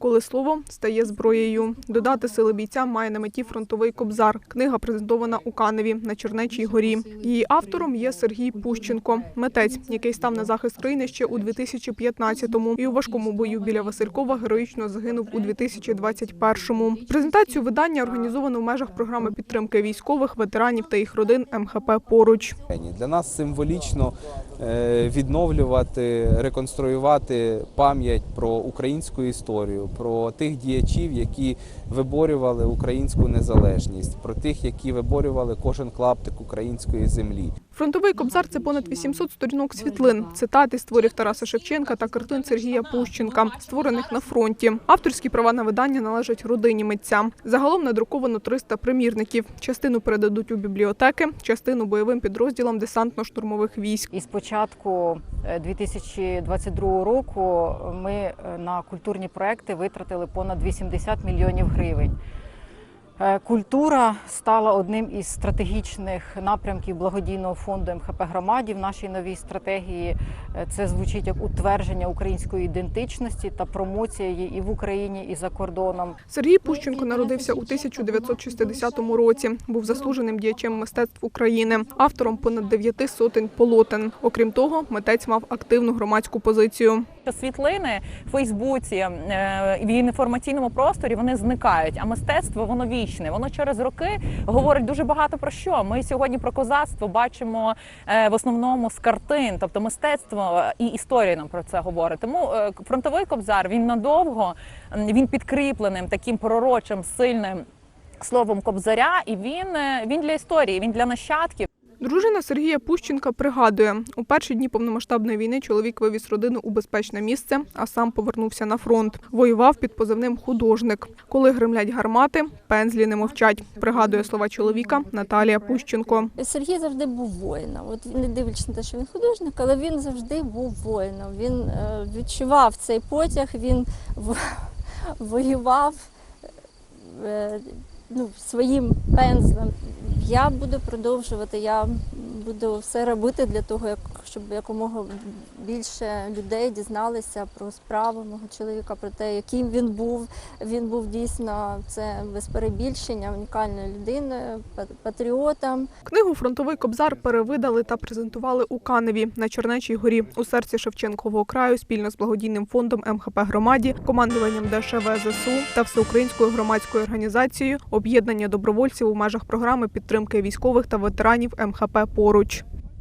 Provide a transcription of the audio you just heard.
коли слово стає зброєю. Додати сили бійця має на меті фронтовий кобзар. Книга презентована у Каневі на Чернечій горі. Її автором є Сергій Пущенко, митець, який став на захист країни ще у 2015-му і у важкому бою біля Василькова героїчно загинув у 2021-му. Презентацію видання організовано в межах програми підтримки військових, ветеранів та їх родин МХП поруч. Для нас символічно е, відновлювати, реконструювати пам'ять про українську історію, про тих діячів, які виборювали українську незалежність, про тих, які виборювали кожен клаптик української землі. Фронтовий кобзар це понад 800 сторінок світлин, цитати з творів Тараса Шевченка та картин Сергія Пущенка, створених на фронті. Авторські права на видання належать родині митця. Загалом надруковано 300 примірників. Частину передадуть у бібліотеки, частину бойовим підрозділам десантно-штурмових військ. І з початку е, 2022 року ми е, на культурні проекти витратили понад 80 мільйонів гривень. Е, Культура стала одним із стратегічних напрямків благодійного фонду МХП громаді в нашій новій стратегії. Е, Це звучить як утвердження української ідентичності та промоція її і в Україні, і за кордоном. Сергій Пущенко народився у 1960 році. Був заслуженим діячем мистецтв України, автором понад дев'яти сотень полотен. Окрім того, митець мав активну громадську позицію. Світлини в Фейсбуці е, в інформаційному просторі вони зникають. А мистецтво воно вічне. Воно через роки говорить дуже багато про що. Ми сьогодні про козацтво бачимо е, в основному з картин, тобто мистецтво і історія нам про це говорить. Тому е, фронтовий кобзар він надовго він підкріпленим таким пророчим сильним словом кобзаря, і він, е, він для історії, він для нащадків. Дружина Сергія Пущенка пригадує, у перші дні повномасштабної війни чоловік вивіз родину у безпечне місце, а сам повернувся на фронт. Воював під позивним художник. Коли гримлять гармати, пензлі не мовчать. Пригадує слова чоловіка Наталія Пущенко. Сергій завжди був воїном. От не дивлячись на те, що він художник, але він завжди був воїном. Він е, відчував цей потяг, він воював е, ну, своїм пензлем. Я буду продовжувати, я буду все робити для того, як, щоб якомога більше людей дізналися про справу мого чоловіка, про те, яким він був. Він був дійсно це без перебільшення, унікальною людиною, пат- патріотом. Книгу Фронтовий кобзар перевидали та презентували у Каневі на Чернечій горі у серці Шевченкового краю спільно з благодійним фондом МХП громаді, командуванням ДШВ ЗСУ та всеукраїнською громадською організацією об'єднання добровольців у межах програми підтримки військових та ветеранів МХП поруч.